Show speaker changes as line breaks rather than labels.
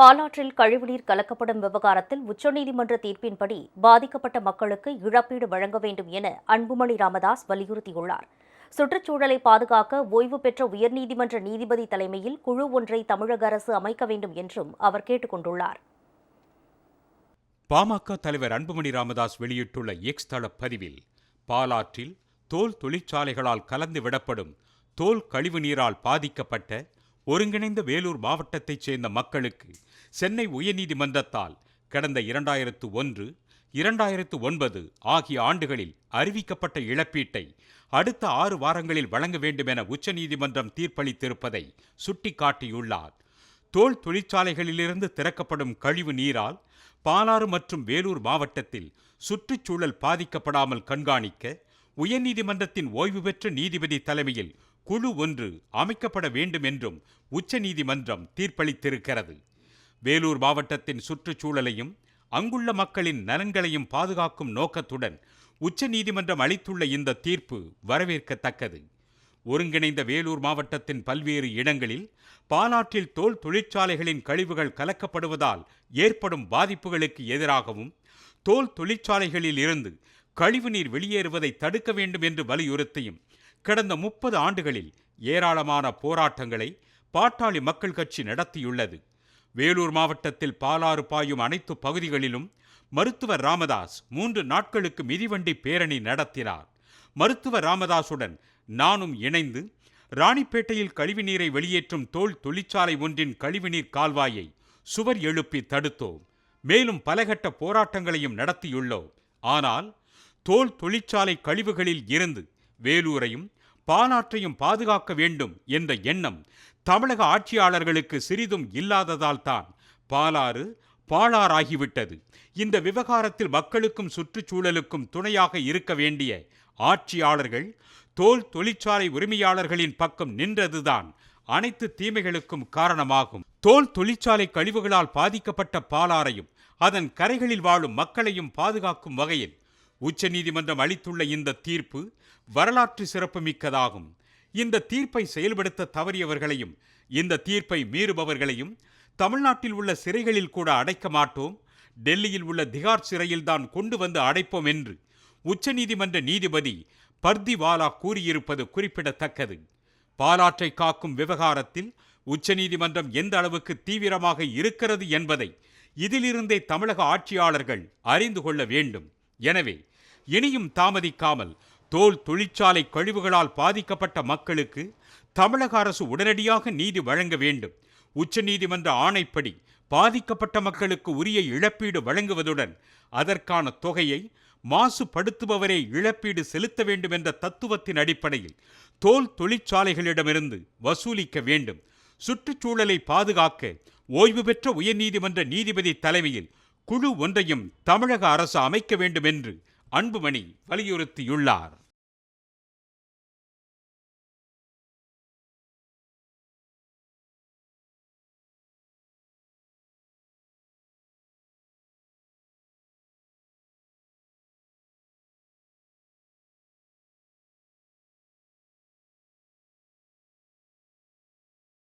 பாலாற்றில் கழிவுநீர் கலக்கப்படும் விவகாரத்தில் உச்சநீதிமன்ற தீர்ப்பின்படி பாதிக்கப்பட்ட மக்களுக்கு இழப்பீடு வழங்க வேண்டும் என அன்புமணி ராமதாஸ் வலியுறுத்தியுள்ளார். சுற்றுச்சூழலை பாதுகாக்க ஓய்வு பெற்ற உயர்நீதிமன்ற நீதிபதி தலைமையில் குழு ஒன்றை தமிழக அரசு அமைக்க வேண்டும் என்றும் அவர் கேட்டுக் கொண்டுள்ளார்
பாமக தலைவர் அன்புமணி ராமதாஸ் வெளியிட்டுள்ள எக்ஸ் தள பதிவில் பாலாற்றில் தோல் தொழிற்சாலைகளால் கலந்து விடப்படும் தோல் கழிவு நீரால் பாதிக்கப்பட்ட ஒருங்கிணைந்த வேலூர் மாவட்டத்தைச் சேர்ந்த மக்களுக்கு சென்னை உயர்நீதிமன்றத்தால் கடந்த இரண்டாயிரத்து ஒன்று இரண்டாயிரத்து ஒன்பது ஆகிய ஆண்டுகளில் அறிவிக்கப்பட்ட இழப்பீட்டை அடுத்த ஆறு வாரங்களில் வழங்க வேண்டும் என உச்சநீதிமன்றம் தீர்ப்பளித்திருப்பதை சுட்டிக்காட்டியுள்ளார். தோல் தொழிற்சாலைகளிலிருந்து திறக்கப்படும் கழிவு நீரால் பாலாறு மற்றும் வேலூர் மாவட்டத்தில் சுற்றுச்சூழல் பாதிக்கப்படாமல் கண்காணிக்க உயர்நீதிமன்றத்தின் ஓய்வு பெற்ற நீதிபதி தலைமையில் குழு ஒன்று அமைக்கப்பட வேண்டும் என்றும் உச்சநீதிமன்றம் தீர்ப்பளித்திருக்கிறது. வேலூர் மாவட்டத்தின் சுற்றுச்சூழலையும் அங்குள்ள மக்களின் நலன்களையும் பாதுகாக்கும் நோக்கத்துடன் உச்சநீதிமன்றம் அளித்துள்ள இந்த தீர்ப்பு வரவேற்கத்தக்கது. ஒருங்கிணைந்த வேலூர் மாவட்டத்தின் பல்வேறு இடங்களில் பாலாற்றில் தோல் தொழிற்சாலைகளின் கழிவுகள் கலக்கப்படுவதால் ஏற்படும் பாதிப்புகளுக்கு எதிராகவும் தோல் தொழிற்சாலைகளில் இருந்து கழிவுநீர் வெளியேறுவதை தடுக்க வேண்டும் என்று வலியுறுத்தியும் கடந்த முப்பது ஆண்டுகளில் ஏராளமான போராட்டங்களை பாட்டாளி மக்கள் கட்சி நடத்தியுள்ளது. வேலூர் மாவட்டத்தில் பாலாறு பாயும் அனைத்து பகுதிகளிலும் மருத்துவர் ராமதாஸ் மூன்று நாட்களுக்கு மிதிவண்டி பேரணி நடத்தினார். மருத்துவர் ராமதாசுடன் நானும் இணைந்து ராணிப்பேட்டையில் கழிவுநீரை வெளியேற்றும் தோல் தொழிற்சாலை ஒன்றின் கழிவுநீர் கால்வாயை சுவர் எழுப்பி தடுத்தோம். மேலும் பலகட்ட போராட்டங்களையும் நடத்தியுள்ளோம். ஆனால் தோல் தொழிற்சாலை கழிவுகளில் இருந்து வேலூரையும் பாலாற்றையும் பாதுகாக்க வேண்டும் என்ற எண்ணம் தமிழக ஆட்சியாளர்களுக்கு சிறிதும் இல்லாததால் தான் பாலாறு பாழாராகிவிட்டது இந்த விவகாரத்தில் மக்களுக்கும் சுற்றுச்சூழலுக்கும் துணையாக இருக்க வேண்டிய ஆட்சியாளர்கள் தோல் தொழிற்சாலை உரிமையாளர்களின் பக்கம் நின்றதுதான் அனைத்து தீமைகளுக்கும் காரணமாகும். தோல் தொழிற்சாலை கழிவுகளால் பாதிக்கப்பட்ட பாலாறையும் அதன் கரைகளில் வாழும் மக்களையும் பாதுகாக்கும் வகையில் உச்சநீதிமன்றம் அளித்துள்ள இந்த தீர்ப்பு வரலாற்று சிறப்புமிக்கதாகும். இந்த தீர்ப்பை செயல்படுத்த தவறியவர்களையும் இந்த தீர்ப்பை மீறுபவர்களையும் தமிழ்நாட்டில் உள்ள சிறைகளில் கூட அடைக்க மாட்டோம். டெல்லியில் உள்ள திகார் சிறையில்தான் கொண்டு வந்து அடைப்போம் என்று உச்சநீதிமன்ற நீதிபதி பர்திவாலா கூறியிருப்பது குறிப்பிடத்தக்கது. பாலாற்றை காக்கும் விவகாரத்தில் உச்சநீதிமன்றம் எந்த அளவுக்கு தீவிரமாக இருக்கிறது என்பதை இதிலிருந்தே தமிழக ஆட்சியாளர்கள் அறிந்து கொள்ள வேண்டும். எனவே இனியும் தாமதிக்காமல் தோல் தொழிற்சாலை கழிவுகளால் பாதிக்கப்பட்ட மக்களுக்கு தமிழக அரசு உடனடியாக நீதி வழங்க வேண்டும். உச்சநீதிமன்ற ஆணைப்படி பாதிக்கப்பட்ட மக்களுக்கு உரிய இழப்பீடு வழங்குவதுடன் அதற்கான தொகையை மாசுபடுத்துபவரே இழப்பீடு செலுத்த வேண்டும் என்ற தத்துவத்தின் அடிப்படையில் தோல் தொழிற்சாலைகளிடமிருந்து வசூலிக்க வேண்டும். சுற்றுச்சூழலை பாதுகாக்க ஓய்வு பெற்ற உயர்நீதிமன்ற நீதிபதி தலைமையில் குழு ஒன்றையும் தமிழக அரசு அமைக்க வேண்டும் என்று அன்புமணி வலியுறுத்தியுள்ளார்.